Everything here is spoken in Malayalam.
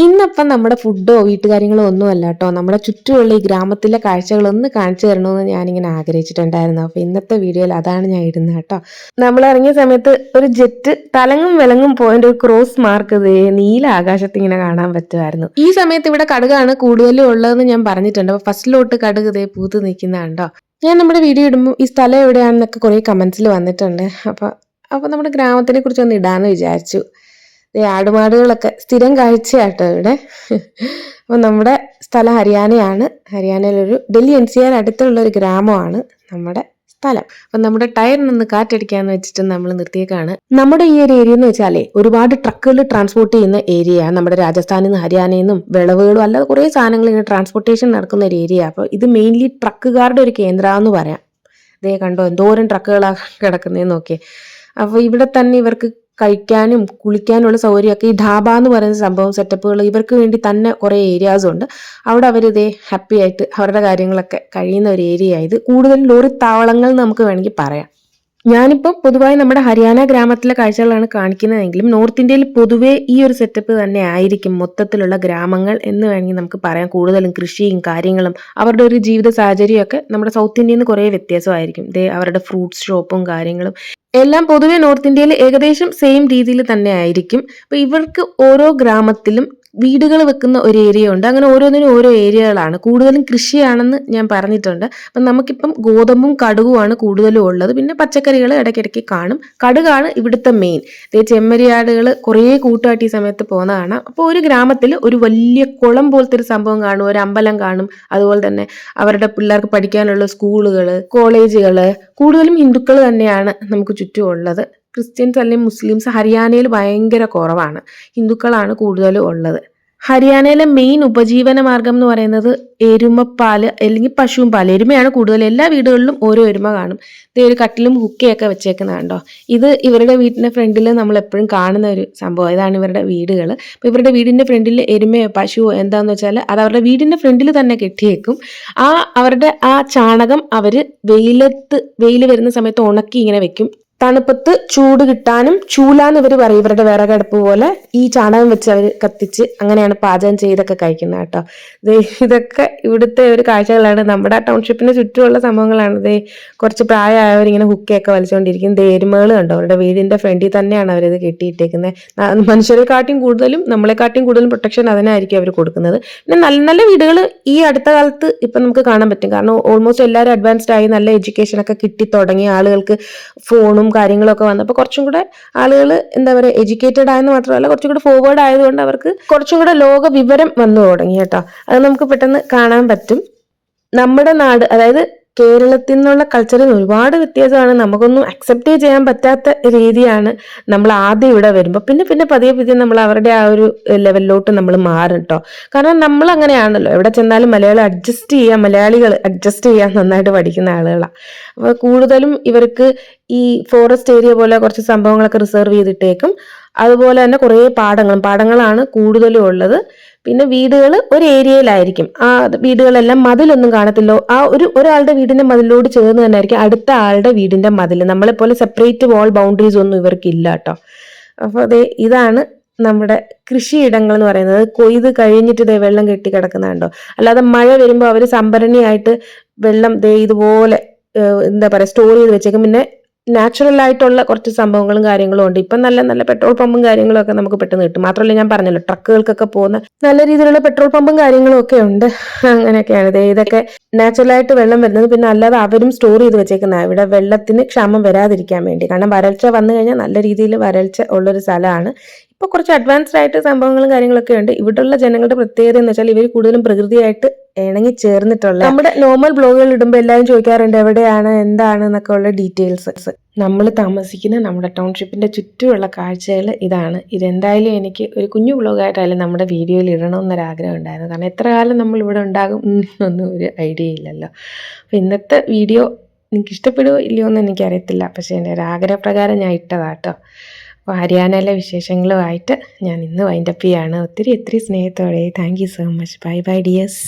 ഇന്നപ്പം നമ്മുടെ ഫുഡോ വീട്ടുകാര്യങ്ങളോ ഒന്നും അല്ല കേട്ടോ. നമ്മുടെ ചുറ്റുമുള്ള ഈ ഗ്രാമത്തിലെ കാഴ്ചകളൊന്ന് കാണിച്ചു തരണമെന്ന് ഞാനിങ്ങനെ ആഗ്രഹിച്ചിട്ടുണ്ടായിരുന്നു. അപ്പോൾ ഇന്നത്തെ വീഡിയോയിൽ അതാണ് ഞാൻ ഇടുന്നത് കേട്ടോ. നമ്മൾ ഇറങ്ങിയ സമയത്ത് ഒരു ജെറ്റ് തലങ്ങും വിലങ്ങും പോയിന്റ് ഒരു ക്രോസ് മാർക്ക് നീല ആകാശത്ത് ഇങ്ങനെ കാണാൻ പറ്റുമായിരുന്നു. ഈ സമയത്ത് ഇവിടെ കടുകാണ് കൂടുതലും ഉള്ളതെന്ന് ഞാൻ പറഞ്ഞിട്ടുണ്ട്. അപ്പോൾ ഫസ്റ്റിലോട്ട് കടുക് ദേ പൂത്ത് നിൽക്കുന്നതാണ്ടോ ഞാൻ നമ്മുടെ വീഡിയോ ഇടുമ്പോൾ ഈ സ്ഥലം എവിടെയാണെന്നൊക്കെ കുറേ കമൻസിൽ വന്നിട്ടുണ്ട്. അപ്പോൾ അപ്പോൾ നമ്മുടെ ഗ്രാമത്തിനെ കുറിച്ച് ഒന്ന് ഇടാമെന്ന് വിചാരിച്ചു. ആടുമാടുകളൊക്കെ സ്ഥിരം കാഴ്ചയാട്ടോ ഇവിടെ. അപ്പോൾ നമ്മുടെ സ്ഥലം ഹരിയാനയാണ്. ഹരിയാനയിലൊരു ഡൽഹി എൻ സി ആർ അടുത്തുള്ള ഒരു ഗ്രാമമാണ് നമ്മുടെ സ്ഥലം. അപ്പം നമ്മുടെ ടയറിനൊന്ന് കാറ്റടിക്കാന്ന് വെച്ചിട്ട് നമ്മൾ നിർത്തിയേക്കാണ്. നമ്മുടെ ഈ ഒരു ഏരിയ എന്ന് വെച്ചാലേ ഒരുപാട് ട്രക്കുകൾ ട്രാൻസ്പോർട്ട് ചെയ്യുന്ന ഏരിയ നമ്മുടെ രാജസ്ഥാനിൽ നിന്ന് ഹരിയാനയിൽ നിന്നും വിളവുകളും അല്ലാതെ കുറേ സാധനങ്ങൾ ഇങ്ങനെ ട്രാൻസ്പോർട്ടേഷൻ നടക്കുന്ന ഒരു ഏരിയ അപ്പോൾ ഇത് മെയിൻലി ട്രക്കുകാരുടെ ഒരു കേന്ദ്രമെന്ന് പറയാം. ഇതേ കണ്ടോ എന്തോരം ട്രക്കുകളാണ് കിടക്കുന്നതെന്ന് നോക്കിയേ. അപ്പോൾ ഇവിടെ തന്നെ ഇവർക്ക് കഴിക്കാനും കുളിക്കാനുള്ള സൗകര്യമൊക്കെ ഈ ധാബ എന്ന് പറയുന്ന സംഭവം സെറ്റപ്പുകൾ ഇവർക്ക് വേണ്ടി തന്നെ കുറേ ഏരിയാസ് ഉണ്ട്. അവിടെ അവർ ഇതേ ഹാപ്പി ആയിട്ട് അവരുടെ കാര്യങ്ങളൊക്കെ കഴിയുന്ന ഒരു ഏരിയ ഇത് കൂടുതലും ലോറി താവളങ്ങൾ നമുക്ക് വേണമെങ്കിൽ പറയാം. ഞാനിപ്പോൾ പൊതുവായി നമ്മുടെ ഹരിയാന ഗ്രാമത്തിലെ കാഴ്ചകളാണ് കാണിക്കുന്നതെങ്കിലും നോർത്ത് ഇന്ത്യയിൽ പൊതുവേ ഈ ഒരു സെറ്റപ്പ് തന്നെ ആയിരിക്കും മൊത്തത്തിലുള്ള ഗ്രാമങ്ങൾ എന്ന് വേണമെങ്കിൽ നമുക്ക് പറയാം. കൂടുതലും കൃഷിയും കാര്യങ്ങളും അവരുടെ ഒരു ജീവിത സാഹചര്യമൊക്കെ നമ്മുടെ സൗത്ത് ഇന്ത്യയിൽ നിന്ന് കുറേ വ്യത്യാസമായിരിക്കും. ദേ അവരുടെ ഫ്രൂട്ട്സ് ഷോപ്പും കാര്യങ്ങളും എല്ലാം പൊതുവെ നോർത്ത് ഇന്ത്യയിൽ ഏകദേശം സെയിം രീതിയിൽ തന്നെ ആയിരിക്കും. അപ്പോൾ ഇവർക്ക് ഓരോ ഗ്രാമത്തിലും വീടുകൾ വെക്കുന്ന ഒരു ഏരിയ ഉണ്ട്. അങ്ങനെ ഓരോന്നിനും ഓരോ ഏരിയകളാണ് കൂടുതലും കൃഷിയാണെന്ന് ഞാൻ പറഞ്ഞിട്ടുണ്ട്. അപ്പം നമുക്കിപ്പം ഗോതമ്പും കടുകുമാണ് കൂടുതലും ഉള്ളത്. പിന്നെ പച്ചക്കറികൾ ഇടയ്ക്കിടയ്ക്ക് കാണും. കടുകാണ് ഇവിടുത്തെ മെയിൻ ഇതേ ചെമ്മരിയാടുകൾ കുറേ കൂട്ടുകാട്ടി സമയത്ത് പോകുന്ന കാണാം അപ്പോൾ ഒരു ഗ്രാമത്തിൽ ഒരു വലിയ കുളം പോലത്തെ ഒരു സംഭവം കാണും. ഒരു അമ്പലം കാണും. അതുപോലെ തന്നെ അവരുടെ പിള്ളേർക്ക് പഠിക്കാനുള്ള സ്കൂളുകൾ കോളേജുകൾ കൂടുതലും ഹിന്ദുക്കൾ തന്നെയാണ് നമുക്ക് ചുറ്റും ഉള്ളത്. ക്രിസ്ത്യൻസ് അല്ലെങ്കിൽ മുസ്ലിംസ് ഹരിയാനയിൽ ഭയങ്കര കുറവാണ്. ഹിന്ദുക്കളാണ് കൂടുതലും ഉള്ളത്. ഹരിയാനയിലെ മെയിൻ ഉപജീവന മാർഗം എന്ന് പറയുന്നത് എരുമപ്പാൽ അല്ലെങ്കിൽ പശുവും പാൽ എരുമയാണ് കൂടുതൽ. എല്ലാ വീടുകളിലും ഓരോ എരുമ കാണും. ഇത് ഒരു കട്ടിലും ഹുക്കയൊക്കെ വെച്ചേക്കുന്നതാണ്ടോ ഇത് ഇവരുടെ വീടിന്റെ ഫ്രണ്ടിൽ നമ്മൾ എപ്പോഴും കാണുന്ന ഒരു സംഭവം. ഇതാണ് ഇവരുടെ വീടുകൾ. അപ്പോൾ ഇവരുടെ വീടിന്റെ ഫ്രണ്ടിൽ എരുമയോ പശുവോ എന്താണെന്ന് വെച്ചാൽ അത് അവരുടെ വീടിന്റെ ഫ്രണ്ടിൽ തന്നെ കെട്ടിയേക്കും. ആ അവരുടെ ആ ചാണകം അവർ വെയിലത്ത് വെയിൽ വരുന്ന സമയത്ത് ഉണക്കി ഇങ്ങനെ വെക്കും. തണുപ്പത്ത് ചൂട് കിട്ടാനും ചൂലാന്ന് ഇവർ പറയും ഇവരുടെ വിറകടുപ്പ് പോലെ ഈ ചാണകം വെച്ച് അവർ കത്തിച്ച് അങ്ങനെയാണ് പാചകം ചെയ്തൊക്കെ കഴിക്കുന്നത് കേട്ടോ. ഇതൊക്കെ ഇവിടുത്തെ ഒരു കാഴ്ചകളാണ്. നമ്മുടെ ടൗൺഷിപ്പിന് ചുറ്റുമുള്ള സംഭവങ്ങളാണ്. ദേ കുറച്ച് പ്രായമായവർ ഇങ്ങനെ ഹുക്കയൊക്കെ വലിച്ചുകൊണ്ടിരിക്കും ദേരുമകൾ കണ്ടോ? അവരുടെ വീടിന്റെ ഫ്രണ്ടിൽ തന്നെയാണ് അവരിത് കെട്ടിയിട്ടേക്കുന്നത്. മനുഷ്യരെക്കാട്ടിയും കൂടുതലും നമ്മളെക്കാട്ടിയും കൂടുതലും പ്രൊട്ടക്ഷൻ അതിനായിരിക്കും അവർ കൊടുക്കുന്നത്. പിന്നെ നല്ല നല്ല വീടുകൾ ഈ അടുത്ത കാലത്ത് ഇപ്പം നമുക്ക് കാണാൻ പറ്റും. കാരണം ഓൾമോസ്റ്റ് എല്ലാവരും അഡ്വാൻസ്ഡ് ആയി നല്ല എഡ്യൂക്കേഷൻ ഒക്കെ കിട്ടി തുടങ്ങി ആളുകൾക്ക് ഫോണും കാര്യങ്ങളൊക്കെ വന്നപ്പോൾ കുറച്ചും കൂടെ ആളുകൾ എന്താ പറയുക എഡ്യൂക്കേറ്റഡ് ആയെന്ന് മാത്രമല്ല കുറച്ചും കൂടെ ഫോർവേഡ് ആയതുകൊണ്ട് അവർക്ക് കുറച്ചും കൂടെ ലോക വിവരം വന്നു തുടങ്ങി കേട്ടോ. അത് നമുക്ക് പെട്ടെന്ന് കാണാൻ പറ്റും. നമ്മുടെ നാട് അതായത് കേരളത്തിൽ നിന്നുള്ള കൾച്ചറിൽ ഒരുപാട് വ്യത്യാസമാണ്. നമുക്കൊന്നും അക്സെപ്റ്റ് ചെയ്യാൻ പറ്റാത്ത രീതിയാണ് നമ്മൾ ആദ്യം ഇവിടെ വരുമ്പോൾ പിന്നെ പിന്നെ പതിയെ പതിയെ നമ്മൾ അവരുടെ ആ ഒരു ലെവലിലോട്ട് നമ്മൾ മാറും കേട്ടോ കാരണം നമ്മൾ അങ്ങനെയാണല്ലോ. എവിടെ ചെന്നാലും മലയാളം അഡ്ജസ്റ്റ് ചെയ്യാൻ മലയാളികൾ അഡ്ജസ്റ്റ് ചെയ്യാൻ നന്നായിട്ട് പഠിക്കുന്ന ആളുകളാണ് അപ്പോൾ കൂടുതലും ഇവർക്ക് ഈ ഫോറസ്റ്റ് ഏരിയ പോലെ കുറച്ച് സംഭവങ്ങളൊക്കെ റിസർവ് ചെയ്തിട്ടേക്കും. അതുപോലെ തന്നെ കുറേ പാടങ്ങളും പാടങ്ങളാണ് കൂടുതലും ഉള്ളത്. പിന്നെ വീടുകൾ ഒരു ഏരിയയിലായിരിക്കും. ആ വീടുകളെല്ലാം മതിലൊന്നും കാണത്തില്ലോ. ആ ഒരു ഒരാളുടെ വീടിന്റെ മതിലോട് ചേർന്ന് തന്നെ ആയിരിക്കും അടുത്ത ആളുടെ വീടിന്റെ മതിൽ നമ്മളെപ്പോലെ സെപ്പറേറ്റ് വാൾ ബൗണ്ടറീസ് ഒന്നും ഇവർക്കില്ല കേട്ടോ. അപ്പോൾ അതെ ഇതാണ് നമ്മുടെ കൃഷിയിടങ്ങൾ എന്ന് പറയുന്നത്. കൊയ്ത് കഴിഞ്ഞിട്ട് ഇതേ വെള്ളം കെട്ടി കിടക്കുന്നുണ്ടോ അല്ലാതെ മഴ വരുമ്പോൾ അവർ സംഭരണിയായിട്ട് വെള്ളം ദേ ഇതുപോലെ എന്താ പറയുക സ്റ്റോർ ചെയ്ത് വെച്ചേക്കും. പിന്നെ നാച്ചുറൽ ആയിട്ടുള്ള കുറച്ച് സംഭവങ്ങളും കാര്യങ്ങളും ഉണ്ട്. ഇപ്പം നല്ല നല്ല പെട്രോൾ പമ്പും കാര്യങ്ങളും ഒക്കെ നമുക്ക് പെട്ടെന്ന് കിട്ടും. മാത്രമല്ല ഞാൻ പറഞ്ഞല്ലോ ട്രക്കുകൾക്കൊക്കെ പോകുന്ന നല്ല രീതിയിലുള്ള പെട്രോൾ പമ്പും കാര്യങ്ങളും ഒക്കെ ഉണ്ട്. അങ്ങനെയൊക്കെയാണ്. ഇതൊക്കെ നാച്ചുറൽ ആയിട്ട് വെള്ളം വരുന്നത്. പിന്നെ അല്ലാതെ അവരും സ്റ്റോർ ചെയ്ത് വെച്ചേക്കുന്ന. ഇവിടെ വെള്ളത്തിന് ക്ഷാമം വരാതിരിക്കാൻ വേണ്ടി. കാരണം വരൾച്ച വന്നു കഴിഞ്ഞാൽ നല്ല രീതിയിൽ വരൾച്ച ഉള്ളൊരു സ്ഥലമാണ്. ഇപ്പൊ കുറച്ച് അഡ്വാൻസ്ഡ് ആയിട്ട് സംഭവങ്ങളും കാര്യങ്ങളൊക്കെ ഉണ്ട്. ഇവിടെയുള്ള ജനങ്ങളുടെ പ്രത്യേകത എന്ന് വെച്ചാൽ ഇവർ കൂടുതലും പ്രകൃതിയായിട്ട് ഇണങ്ങി ചേർന്നിട്ടുള്ള നമ്മുടെ നോർമൽ ബ്ലോഗുകൾ ഇടുമ്പോൾ എല്ലാവരും ചോദിക്കാറുണ്ട് എവിടെയാണ് എന്താണ്? എന്നൊക്കെ ഉള്ള ഡീറ്റെയിൽസ് നമ്മൾ താമസിക്കുന്ന നമ്മുടെ ടൗൺഷിപ്പിന്റെ ചുറ്റുമുള്ള കാഴ്ചകൾ ഇതാണ്. ഇതെന്തായാലും എനിക്ക് ഒരു കുഞ്ഞു ബ്ലോഗായിട്ടായാലും നമ്മുടെ വീഡിയോയിൽ ഇടണമെന്നൊരു ആഗ്രഹം ഉണ്ടായിരുന്നു. കാരണം എത്ര കാലം നമ്മൾ ഇവിടെ ഉണ്ടാകും എന്നൊന്നും ഒരു ഐഡിയ ഇല്ലല്ലോ. അപ്പോൾ ഇന്നത്തെ വീഡിയോ നിങ്ങൾക്ക് ഇഷ്ടപ്പെടുമോ ഇല്ലയോ എന്ന് എനിക്കറിയത്തില്ല. പക്ഷേ എന്റെ ഒരു ആഗ്രഹപ്രകാരം ഞാൻ ഇട്ടതാട്ടോ. അപ്പോൾ ഹരിയാനയിലെ വിശേഷങ്ങളുമായിട്ട് ഞാൻ ഇന്ന് വൈൻഡപ്പ് ചെയ്യാണ്. ഒത്തിരി ഒത്തിരി സ്നേഹത്തോടെ. Thank so much bye bye dears